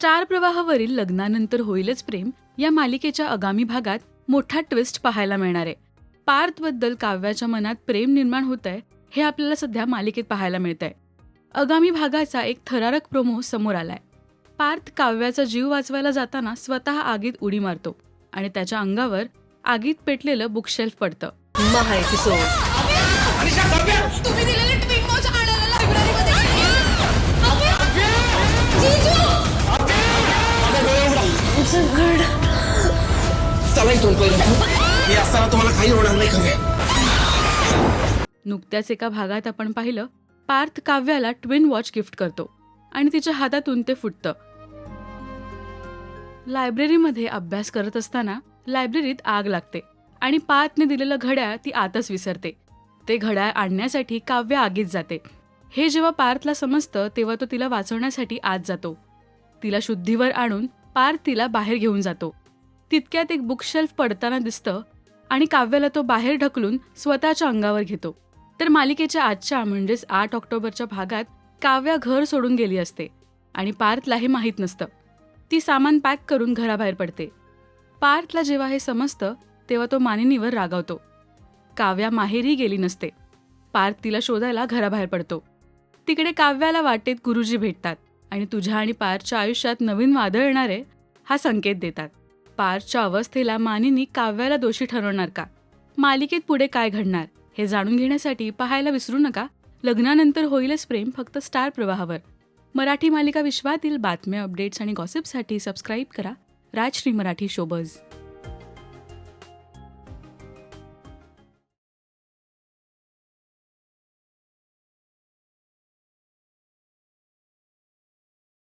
Star प्रवाहावरील लग्नानंतर होईलच प्रेम या मालिकेच्या आगामी भागात मोठा ट्विस्ट पाहायला मिळणार आहे. पार्थबद्दल काव्याच्या मनात प्रेम निर्माण होत आहे हे आपल्याला सध्या मालिकेत पाहायला मिळत आहे आगामी भागाचा एक थरारक प्रोमो समोर आलाय. पार्थ काव्याचा जीव वाचवायला जाताना स्वतः आगीत उडी मारतो आणि त्याच्या अंगावर आगीत पेटलेलं बुकशेल्फ पडतं. चला इथून हे असताना तुम्हाला काही होणार नाही खरे. नुकत्याच एका भागात आपण पाहिलं पार्थ काव्याला ट्विन वॉच गिफ्ट करतो आणि तिच्या हातातून ते फुटतं. लायब्ररीमध्ये अभ्यास करत असताना लायब्ररीत आग लागते आणि पार्थने दिलेलं घड्याळ ती आतच विसरते. ते घड्याळ आणण्यासाठी काव्य आगीत जाते. हे जेव्हा पार्थला समजतं तेव्हा तो तिला वाचवण्यासाठी आत जातो. तिला शुद्धीवर आणून पार्थ तिला बाहेर घेऊन जातो. तितक्यात एक बुकशेल्फ पडताना दिसतं आणि काव्याला तो बाहेर ढकलून स्वतःच्या अंगावर घेतो. तर मालिकेच्या आजच्या म्हणजेच आठ ऑक्टोबरच्या भागात काव्या घर सोडून गेली असते आणि पार्थला हे माहीत नसतं. ती सामान पॅक करून घराबाहेर पडते. पार्थला जेव्हा हे समजतं तेव्हा तो मानिनीवर रागावतो. काव्या माहेरी गेली नसते. पार्थ तिला शोधायला घराबाहेर पडतो. तिकडे काव्याला वाटेत गुरुजी भेटतात. आणि तुझ्या आणि पारच्या आयुष्यात नवीन वादळ येणारे हा संकेत देतात. पारच्या अवस्थेला मानिनी काव्याला दोषी ठरवणार का? मालिकेत पुढे काय घडणार हे जाणून घेण्यासाठी पाहायला विसरू नका. लग्नानंतर होईलच प्रेम फक्त स्टार प्रवाहावर. मराठी मालिका विश्वातील बातम्या अपडेट्स आणि गॉसिपसाठी सबस्क्राईब करा. राजश्री मराठी शोबज.